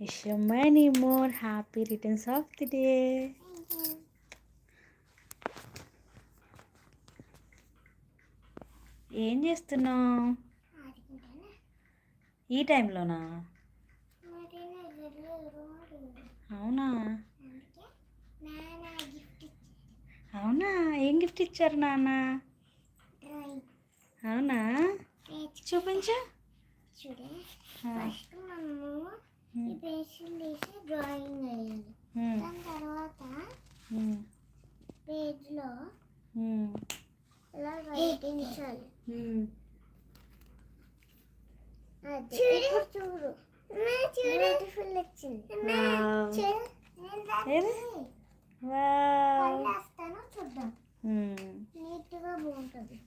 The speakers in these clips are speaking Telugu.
Wish you many more happy returns of the day ఏం చేస్తున్నావు? ఈ టైంలోనా? అవునా? అవునా? ఏం గిఫ్ట్ ఇచ్చారు నాన్న అవునా? చూపించు. పేజీలు తీసి డ్రాయింగ్ వేయాలి. దాని తర్వాత పేజ్లో ఇలా రైటించాలి. చూడు. చూడు. బ్యూటిఫుల్ వచ్చింది. వేస్తాను చూద్దాం. నీట్గా బాగుంటుంది.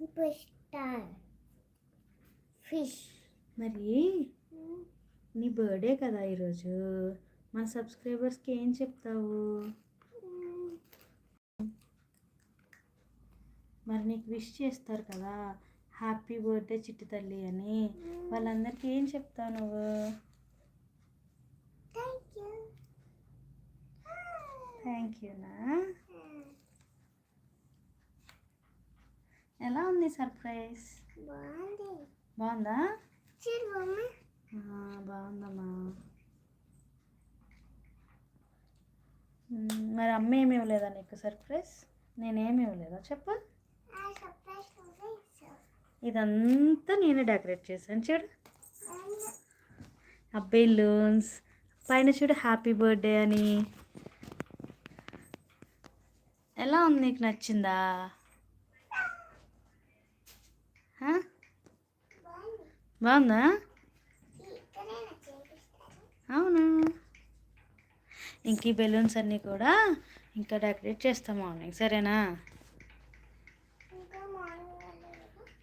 ఇప్పుడు స్టార్. ఫిష్. మరి? నీ బర్త్డే కదా ఈరోజు. మన సబ్స్క్రైబర్స్కి ఏం చెప్తావు? మరి నీకు విష్ చేస్తారు కదా. హ్యాపీ బర్త్డే చిట్టి తల్లి అని. వాళ్ళందరికీ ఏం చెప్తావు నువ్వు? థ్యాంక్ యూనా ఎలా ఉంది సర్ప్రైజ్ బాగుంది బాగుందా చూడు బొమ్మ ఆ, బాగుందమ్మా మ్, మరి అమ్మ ఏమి ఇవ్వలేదా నీకు సర్ప్రైజ్ నేనేమి ఇవ్వలేదా చెప్పు. ఇదంతా నేనే డెకరేట్ చేశాను చూడు. ఆ బెలూన్స్ పైన చూడు హ్యాపీ బర్త్డే అని. ఎలా ఉంది నీకు నచ్చిందా? బాగుందా బాగుందా ఇక్కడే నాకు చేపిస్తాను అవును ఇంక ఈ బెలూన్స్ అన్నీ కూడా ఇంకా డెకరేట్ చేస్తాం మార్నింగ్ సరేనా?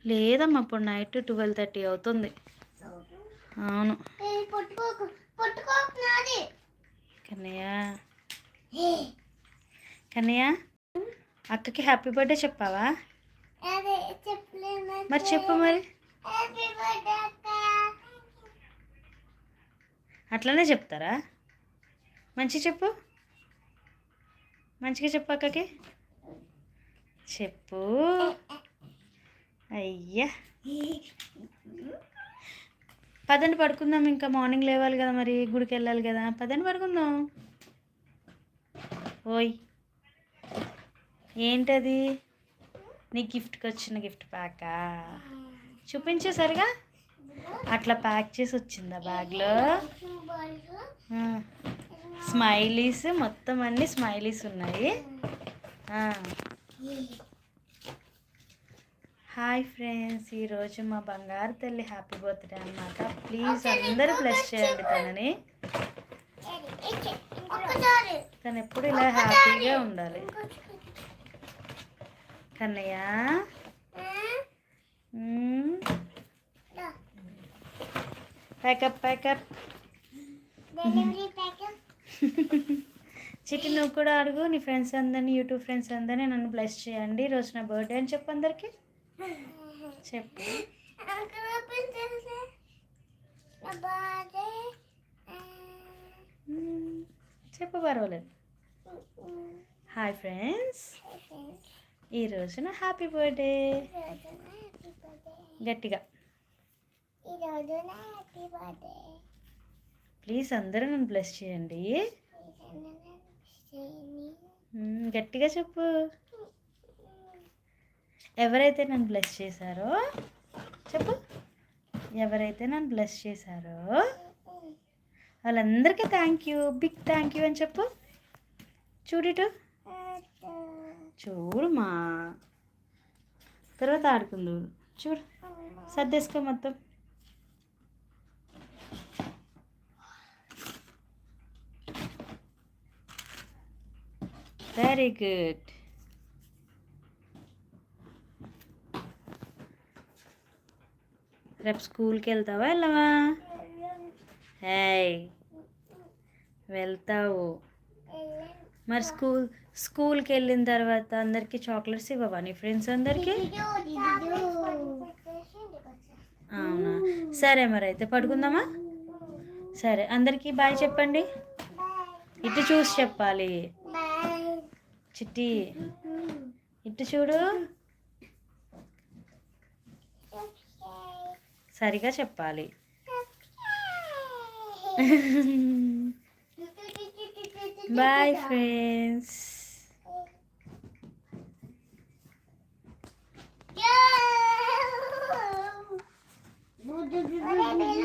లేదమ్మా ఇప్పుడు నైట్ ట్వెల్వ్ థర్టీ అవుతుంది. అవును. కన్నయ్యా. కన్నయ్యా కన్నయ్య అక్కకి హ్యాపీ బర్త్డే చెప్పావా? మరి చెప్పు మరి. అట్లనే చెప్తారా? మంచి చెప్పు. మంచిగా చెప్పు అక్కకి. చెప్పు. అయ్యా. పదండి పడుకుందాం ఇంకా మార్నింగ్ లేవాలి కదా మరి గుడికి వెళ్ళాలి కదా. పదండి పడుకుందాం. ఓయ్. ఏంటది? నీ గిఫ్ట్కి వచ్చిన గిఫ్ట్ ప్యాకా? చూపించు సరిగా. అట్లా ప్యాక్ చేసి వచ్చిందా బ్యాగ్లో? స్మైలీస్ మొత్తం అన్ని స్మైలీస్ ఉన్నాయి. హాయ్ ఫ్రెండ్స్ ఈరోజు మా బంగారు తల్లి హ్యాపీ బర్త్డే అన్నమాట. ప్లీజ్ అందరూ బ్లెస్ చేయండి తనని. తను ఎప్పుడు ఇలా హ్యాపీగా ఉండాలి. కన్నయ్య. ప్యాకప్ ప్యాకప్ చిట్టి నువ్వు కూడా అడుగు నీ ఫ్రెండ్స్ అందరినీ యూట్యూబ్ ఫ్రెండ్స్ అందరినీ నన్ను బ్లెస్ చేయండి. ఈరోజు నా బర్త్డే అని చెప్పు అందరికి. చెప్పు. మ్మ్. చెప్పు పర్వాలేదు. హాయ్ ఫ్రెండ్స్ ఈరోజు నా హ్యాపీ బర్త్డే గట్టిగా. ఈరోజు నా హ్యాపీ బర్త్డే ప్లీజ్ అందరూ నన్ను బ్లెస్ చేయండి. గట్టిగా చెప్పు. ఎవరైతే నన్ను బ్లెస్ చేశారో చెప్పు. ఎవరైతే నన్ను బ్లెస్ చేశారో వాళ్ళందరికీ thank you big thank you అని చెప్పు. చూడిటు చూడుమా. తర్వాత ఆడుకుందు. చూడు. సర్దేసుకో మొత్తం. వెరీ గుడ్ రేపు స్కూల్కి వెళ్తావా వెళ్ళవా? హాయ్ వెళ్తావు. మరి స్కూల్ స్కూల్కి వెళ్ళిన తర్వాత అందరికీ చాక్లెట్స్ ఇవ్వవా? నీ ఫ్రెండ్స్ అందరికీ? అవునా? సరే మరి అయితే పడుకుందామా? సరే అందరికీ బాయ్ చెప్పండి. ఇటు చూసి చెప్పాలి. చిట్టి ఇటు చూడు సరిగా చెప్పాలి బాయ్ ఫ్రెండ్స్ Yeah.